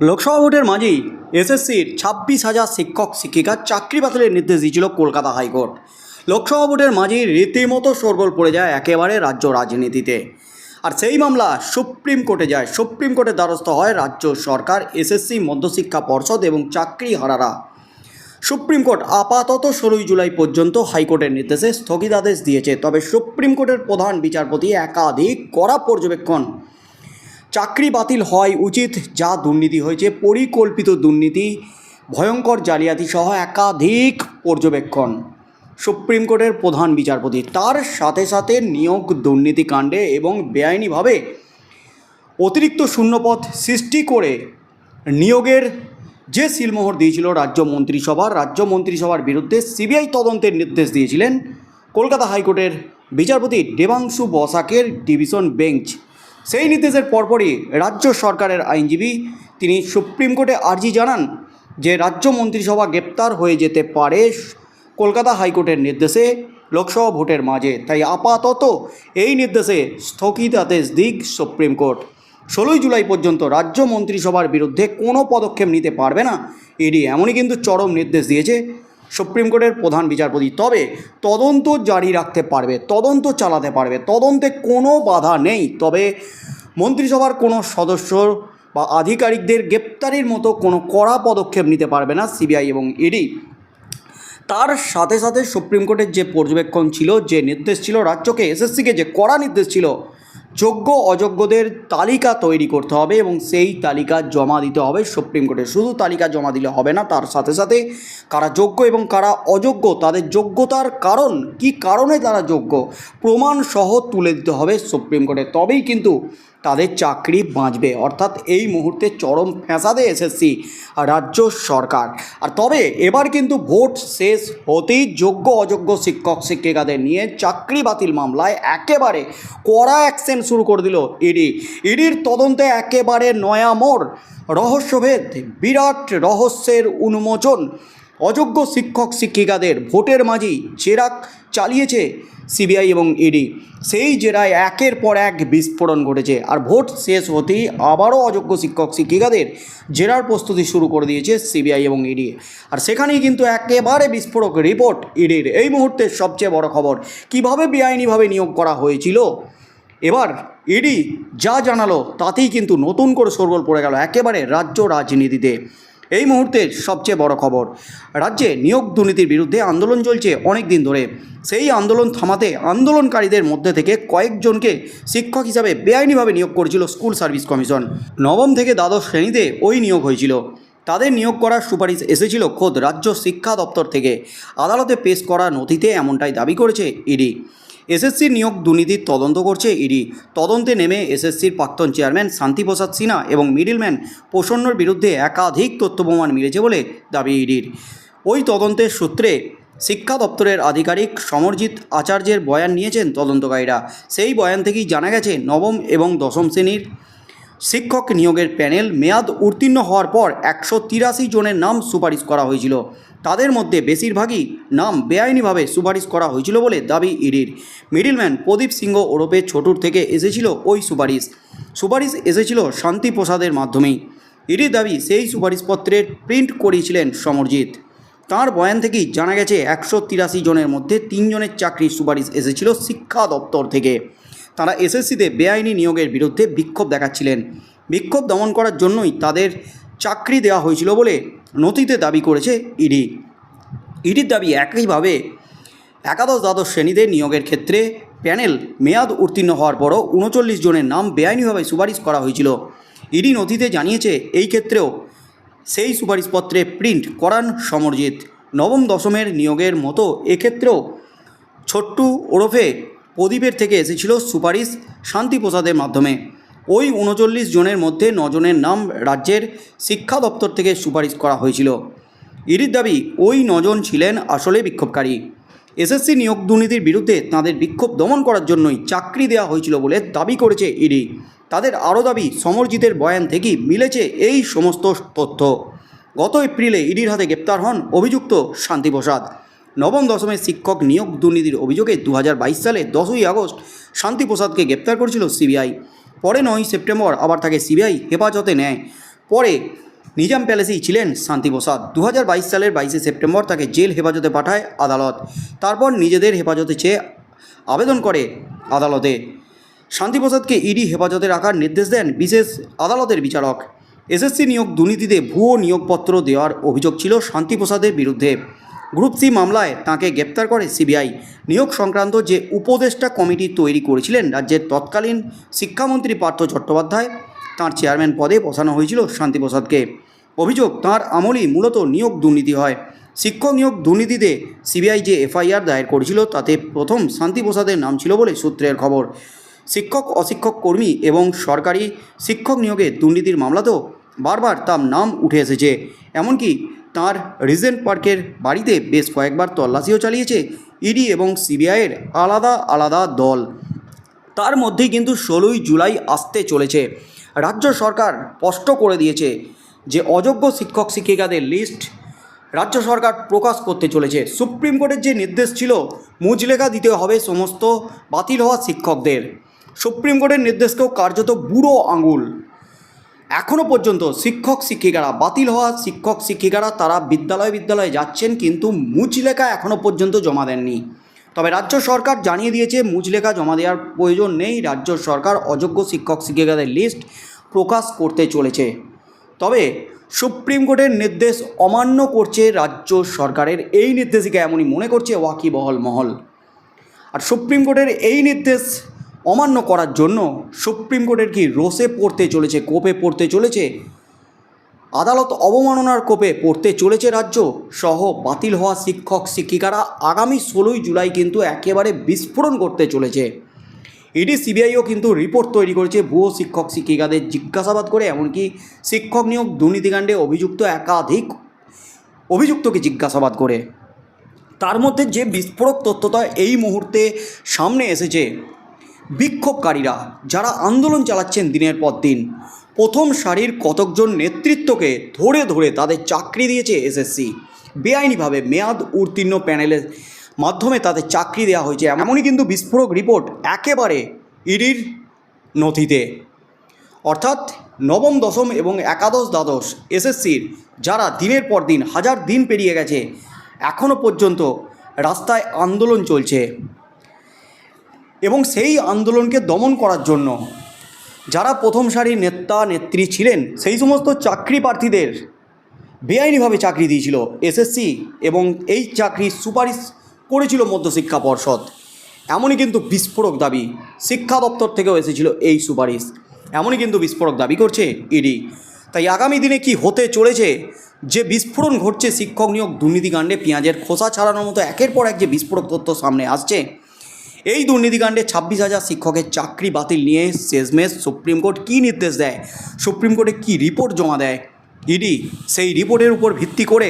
লোকসভা ভোটের মাঝেই এসএসসির ছাব্বিশ হাজার শিক্ষক শিক্ষিকার চাকরি বাতিলের নির্দেশ দিয়েছিল কলকাতা হাইকোর্ট। লোকসভা ভোটের মাঝেই রীতিমতো শোরগোল পড়ে যায় একেবারে রাজ্য রাজনীতিতে। আর সেই মামলা সুপ্রিম কোর্টে যায়। সুপ্রিম কোর্টের দ্বারস্থ হয় রাজ্য সরকার, এসএসসি, মধ্যশিক্ষা পর্ষদ এবং চাকরি হারারা। সুপ্রিম কোর্ট আপাতত ষোলোই জুলাই পর্যন্ত হাইকোর্টের নির্দেশে স্থগিতাদেশ দিয়েছে। তবে সুপ্রিম কোর্টের প্রধান বিচারপতি একাধিক কড়া পর্যবেক্ষণ চাকরি বাতিল হয় উচিত যা দুর্নীতি হয়েছে। পরিকল্পিত দুর্নীতি, ভয়ঙ্কর জালিয়াতি সহ একাধিক পর্যবেক্ষণ। সুপ্রিম কোর্টের প্রধান বিচারপতি, তার সাথে সাথে নিয়োগ দুর্নীতি কাণ্ডে এবং বেআইনিভাবে অতিরিক্ত শূন্যপথ সৃষ্টি করে নিয়োগের যে সিলমোহর দিয়েছিল রাজ্য মন্ত্রিসভার রাজ্য মন্ত্রিসভার বিরুদ্ধে সিবিআই তদন্তের নির্দেশ দিয়েছিলেন। কলকাতা হাইকোর্টের বিচারপতি দেবাংশু বসাকের ডিভিশন বেঞ্চ সেই নির্দেশের পরপরই রাজ্য সরকারের আইনজীবী তিনি সুপ্রিম কোর্টে আর্জি জানান যে রাজ্য মন্ত্রিসভা গ্রেপ্তার হয়ে যেতে পারে কলকাতা হাইকোর্টের নির্দেশে লোকসভা ভোটের মাঝে। তাই আপাতত এই নির্দেশে স্থগিতাদেশ দিক সুপ্রিম কোর্ট। ষোলোই জুলাই পর্যন্ত রাজ্য মন্ত্রিসভার বিরুদ্ধে কোনো পদক্ষেপ নিতে পারবে না। ইডি এমনই কিন্তু চরম নির্দেশ দিয়েছে। সুপ্রিম কোর্টের প্রধান বিচারপতি। তবে তদন্ত জারি রাখতে পারবে, তদন্ত চালাতে পারবে, তদন্তে কোনো বাধা নেই। তবে মন্ত্রিসভার কোনো সদস্য বা আধিকারিকদের গ্রেপ্তারির মতো কোনো কড়া পদক্ষেপ নিতে পারবে না সিবিআই এবং ইডি। তার সাথে সাথে সুপ্রিম কোর্টের যে পর্যবেক্ষণ ছিল, যে নির্দেশ ছিল, রাজ্যকে এসএসসিকে যে কড়া নির্দেশ ছিল যোগ্য অযোগ্যদের তালিকা তৈরি করতে হবে এবং সেই তালিকা জমা দিতে হবে সুপ্রিম কোর্টে। শুধু তালিকা জমা দিলে হবে না, তার সাথে সাথে কারা যোগ্য এবং কারা অযোগ্য, তাদের যোগ্যতার কারণ, কি কারণে তারা যোগ্য, প্রমাণসহ তুলে দিতে হবে সুপ্রিম কোর্টে। তবেই কিন্তু তাদের চাকরি বাঁচবে। অর্থাৎ এই মুহূর্তে চরম ফ্যাসাদে এসএসসি রাজ্য সরকার। আর তবে এবার কিন্তু ভোট শেষ হতেই যোগ্য অযোগ্য শিক্ষক শিক্ষিকাদের নিয়ে চাকরি বাতিল মামলায় একেবারে কড়া অ্যাকশন শুরু করে দিল ইডি। ইডির তদন্তে একেবারে নয়া মোড়, রহস্যভেদ, বিরাট রহস্যের উন্মোচন। অযোগ্য শিক্ষক শিক্ষিকাদের ভোটের মাঝেই জেরা চালিয়েছে সিবিআই এবং ইডি। সেই জেরায় একের পর এক বিস্ফোরণ ঘটেছে আর ভোট শেষ হতেই আবারও অযোগ্য শিক্ষক, শিক্ষিকাদের জেরার প্রস্তুতি শুরু করে দিয়েছে সিবিআই এবং ইডি। আর সেখানেই কিন্তু একেবারে বিস্ফোরক রিপোর্ট ইডির। এই মুহূর্তের সবচেয়ে বড় খবর, কীভাবে বেআইনিভাবে নিয়োগ করা হয়েছিল? এবার ইডি যা জানালো তাতেই কিন্তু নতুন করে সরগোল পড়ে গেল একেবারে রাজ্য রাজনীতিতে। এই মুহূর্তের সবচেয়ে বড় খবর, রাজ্যে নিয়োগ দুর্নীতির বিরুদ্ধে আন্দোলন চলছে অনেক দিন ধরে। সেই আন্দোলন থামাতে আন্দোলনকারীদের মধ্যে থেকে কয়েকজনকে শিক্ষক হিসাবে বেআইনিভাবে নিয়োগ করেছিল স্কুল সার্ভিস কমিশন। নবম থেকে দ্বাদশ শ্রেণীতে ওই নিয়োগ হয়েছিল। তাদের নিয়োগ করার সুপারিশ এসেছিল খোদ রাজ্য শিক্ষা দপ্তর থেকে। আদালতে পেশ করা নথিতে এমনটাই দাবি করেছে ইডি। এসএসসির নিয়োগ দুর্নীতির তদন্ত করছে ইডি। তদন্তে নেমে এসএসসির প্রাক্তন চেয়ারম্যান শান্তিপ্রসাদ সিনহা এবং মিডিলম্যান প্রসন্নর বিরুদ্ধে একাধিক তথ্য প্রমাণ মিলেছে বলে দাবি ইডির। ওই তদন্তের সূত্রে শিক্ষা দপ্তরের আধিকারিক সমরজিৎ আচার্যের বয়ান নিয়েছেন তদন্তকারীরা। সেই বয়ান থেকেই জানা গেছে, নবম এবং দশম শ্রেণির শিক্ষক নিয়োগের প্যানেল মেয়াদ উত্তীর্ণ হওয়ার পর একশো তিরাশি জনের নাম সুপারিশ করা হয়েছিল। তাদের মধ্যে বেশিরভাগই নাম বেআইনিভাবে সুপারিশ করা হয়েছিল বলে দাবি ইডির। মিডিলম্যান প্রদীপ সিংহ ওরপে ছোটুর থেকে এসেছিল ওই সুপারিশ। সুপারিশ এসেছিল শান্তি প্রসাদের মাধ্যমেই। ইডির দাবি সেই সুপারিশপত্রের প্রিন্ট করিয়েছিলেন সমরজিৎ। তাঁর বয়ান থেকেই জানা গেছে, একশো তিরাশি জনের মধ্যে তিনজনের চাকরির সুপারিশ এসেছিল শিক্ষা দপ্তর থেকে। তারা এসএসসিতে বেআইনি নিয়োগের বিরুদ্ধে বিক্ষোভ দেখাচ্ছিলেন। বিক্ষোভ দমন করার জন্যই তাদের চাকরি দেওয়া হয়েছিল বলে নথিতে দাবি করেছে ইডি। ইডির দাবি একইভাবে একাদশ দ্বাদশ শ্রেণীতে নিয়োগের ক্ষেত্রে প্যানেল মেয়াদ উত্তীর্ণ হওয়ার পরও উনচল্লিশ জনের নাম বেআইনিভাবে সুপারিশ করা হয়েছিল। ইডি নথিতে জানিয়েছে, এই ক্ষেত্রেও সেই সুপারিশপত্রে প্রিন্ট করান সমরজিৎ। নবম দশমের নিয়োগের মতো এক্ষেত্রেও ছোট্টু ওরফে প্রদীপের থেকে এসেছিল সুপারিশ শান্তিপ্রসাদের মাধ্যমে। ওই উনচল্লিশ জনের মধ্যে নজনের নাম রাজ্যের শিক্ষা দপ্তর থেকে সুপারিশ করা হয়েছিল। ইডির দাবি, ওই নজন ছিলেন আসলে বিক্ষোভকারী। এসএসসি নিয়োগ দুর্নীতির বিরুদ্ধে তাদের বিক্ষোভ দমন করার জন্যই চাকরি দেওয়া হয়েছিল বলে দাবি করেছে ইডি তাদের আরও দাবি, সমরজিতের বয়ান থেকেই মিলেছে এই সমস্ত তথ্য। গত এপ্রিলে ইডির হাতে গ্রেপ্তার হন অভিযুক্ত শান্তিপ্রসাদ নবম দশমের শিক্ষক নিয়োগ দুর্নীতির অভিযোগে দু হাজার বাইশ সালে দশই আগস্ট শান্তিপ্রসাদকে গ্রেপ্তার করেছিল সিবিআই। পরে নয় সেপ্টেম্বর আবার তাকে সিবিআই হেফাজতে নেয়। পরে নিজাম প্যালেসেই ছিলেন শান্তি প্রসাদ। দু হাজার বাইশ সালের বাইশে সেপ্টেম্বর তাকে জেল হেফাজতে পাঠায় আদালত। তারপর নিজেদের হেফাজতে চেয়ে আবেদন করে আদালতে। শান্তিপ্রসাদকে ইডি হেফাজতে রাখার নির্দেশ দেন বিশেষ আদালতের বিচারক। এসএসসি নিয়োগ দুর্নীতিতে ভুয়ো নিয়োগপত্র দেওয়ার অভিযোগ ছিল শান্তিপ্রসাদের বিরুদ্ধে। গ্রুপ সি মামলায় তাঁকে গ্রেপ্তার করে সিবিআই। নিয়োগ সংক্রান্ত যে উপদেষ্টা কমিটি তৈরি করেছিলেন রাজ্যের তৎকালীন শিক্ষামন্ত্রী পার্থ চট্টোপাধ্যায়, তাঁর চেয়ারম্যান পদে বসানো হয়েছিল শান্তিপ্রসাদকে। অভিযোগ, তাঁর আমলই মূলত নিয়োগ দুর্নীতি হয়। শিক্ষক নিয়োগ দুর্নীতিতে সিবিআই যে এফআইআর দায়ের করেছিল, তাতে প্রথম শান্তিপ্রসাদের নাম ছিল বলে সূত্রের খবর। শিক্ষক, অশিক্ষক কর্মী এবং সরকারি শিক্ষক নিয়োগে দুর্নীতির মামলাতেও বারবার তার নাম উঠে এসেছে। এমনকি তার রিজেন্ট পার্কের বাড়িতে বেশ কয়েকবার তল্লাশিও চালিয়েছে ইডি এবং সিবিআইয়ের আলাদা আলাদা দল। তার মধ্যেই কিন্তু ষোলোই জুলাই আসতে চলেছে। রাজ্য সরকার স্পষ্ট করে দিয়েছে যে অযোগ্য শিক্ষক শিক্ষিকাদের লিস্ট রাজ্য সরকার প্রকাশ করতে চলেছে। সুপ্রিম কোর্টের যে নির্দেশ ছিল মুজলেখা দিতে হবে সমস্ত বাতিল হওয়া শিক্ষকদের। সুপ্রিম কোর্টের নির্দেশকেও কার্যত বুড়ো আঙুল। এখনও পর্যন্ত শিক্ষক শিক্ষিকারা, বাতিল হওয়া শিক্ষক শিক্ষিকারা তারা বিদ্যালয় বিদ্যালয়ে যাচ্ছেন কিন্তু মুচলেখা এখনও পর্যন্ত জমা দেননি। তবে রাজ্য সরকার জানিয়ে দিয়েছে মুচলেখা জমা দেওয়ার প্রয়োজন নেই। রাজ্য সরকার অযোগ্য শিক্ষক শিক্ষিকাদের লিস্ট প্রকাশ করতে চলেছে। তবে সুপ্রিম কোর্টের নির্দেশ অমান্য করছে রাজ্য সরকারের। এই নির্দেশিকা এমনই মনে করছে ওয়াকিবহল মহল। আর সুপ্রিম কোর্টের এই নির্দেশ অমান্য করার জন্য সুপ্রিম কোর্টের কি রোষে পড়তে চলেছে, কোপে পড়তে চলেছে? আদালত অবমাননার কোপে পড়তে চলেছে রাজ্য সহ বাতিল হওয়া শিক্ষক, শিক্ষিকারা আগামী ষোলোই জুলাই কিন্তু একেবারে বিস্ফোরণ করতে চলেছে। ইডি সিবিআইও কিন্তু রিপোর্ট তৈরি করেছে, ভুয়ো শিক্ষক, শিক্ষিকাদের জিজ্ঞাসাবাদ করে, এমনকি শিক্ষক নিয়োগ দুর্নীতিকাণ্ডে অভিযুক্ত একাধিক অভিযুক্তকে জিজ্ঞাসাবাদ করে। তার মধ্যে যে বিস্ফোরক তথ্যটা এই মুহূর্তে সামনে এসেছে বিক্ষোভকারীরা যারা আন্দোলন চালাচ্ছেন দিনের পর দিন, প্রথম সারির কতকজন নেতৃত্বকে ধরে ধরে তাদের চাকরি দিয়েছে এসএসসি। বেআইনিভাবে মেয়াদ উত্তীর্ণ প্যানেলের মাধ্যমে তাদের চাকরি দেওয়া হয়েছে। এমনই কিন্তু বিস্ফোরক রিপোর্ট একেবারে ইডির নথিতে। অর্থাৎ নবম, দশম এবং একাদশ দ্বাদশ এসএসসির যারা দিনের পর দিন হাজার দিন পেরিয়ে গেছে এখনও পর্যন্ত রাস্তায় আন্দোলন চলছে। এবং সেই আন্দোলনকে দমন করার জন্য। যারা প্রথম সারির নেতা, নেত্রী ছিলেন, সেই সমস্ত চাকরি প্রার্থীদের বেআইনিভাবে চাকরি দিয়েছিল এসএসসি এবং এই চাকরির সুপারিশ করেছিল মধ্যশিক্ষা পর্ষদ। এমনই কিন্তু বিস্ফোরক দাবি শিক্ষা দপ্তর থেকেও এসেছিল এই সুপারিশ। এমনই কিন্তু বিস্ফোরক দাবি করছে ইডি। তাই আগামী দিনে কি হতে চলেছে? যে বিস্ফোরণ ঘটছে, শিক্ষক নিয়োগ, দুর্নীতিকাণ্ডে, পেঁয়াজের খোসা ছাড়ানোর মতো একের পর এক যে বিস্ফোরক তথ্য সামনে আসছে এই দুর্নীতিকাণ্ডে ছাব্বিশ হাজার শিক্ষকের চাকরি বাতিল নিয়ে শেষমেশ সুপ্রিম কোর্ট কী নির্দেশ দেয়? সুপ্রিম কোর্টে কী রিপোর্ট জমা দেয়? ইডি সেই রিপোর্টের উপর ভিত্তি করে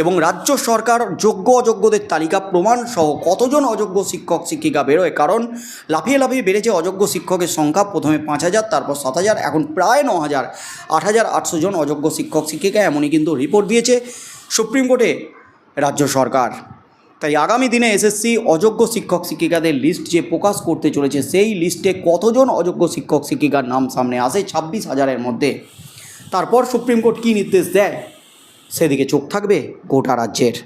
এবং রাজ্য সরকার যোগ্য অযোগ্যদের তালিকা প্রমাণ সহ কতজন অযোগ্য শিক্ষক শিক্ষিকা বেরোয়? কারণ লাফিয়ে লাফিয়ে বেড়েছে অযোগ্য শিক্ষকের সংখ্যা। প্রথমে পাঁচ হাজার, তারপর সাত হাজার, এখন প্রায় ন হাজার। আট হাজার আটশো জন অযোগ্য শিক্ষক শিক্ষিকা এমনই কিন্তু রিপোর্ট দিয়েছে সুপ্রিম কোর্টে রাজ্য সরকার। তাই আগামী দিনে এসএসসি অযোগ্য শিক্ষক শিক্ষিকাদের লিস্ট যে প্রকাশ করতে চলেছে, সেই লিস্টে কতজন অযোগ্য শিক্ষক শিক্ষিকার নাম সামনে আসে ছাব্বিশ হাজারের মধ্যে। তারপর সুপ্রিম কোর্ট কী নির্দেশ দেয়? সেদিকে চোখ থাকবে গোটা রাজ্যের।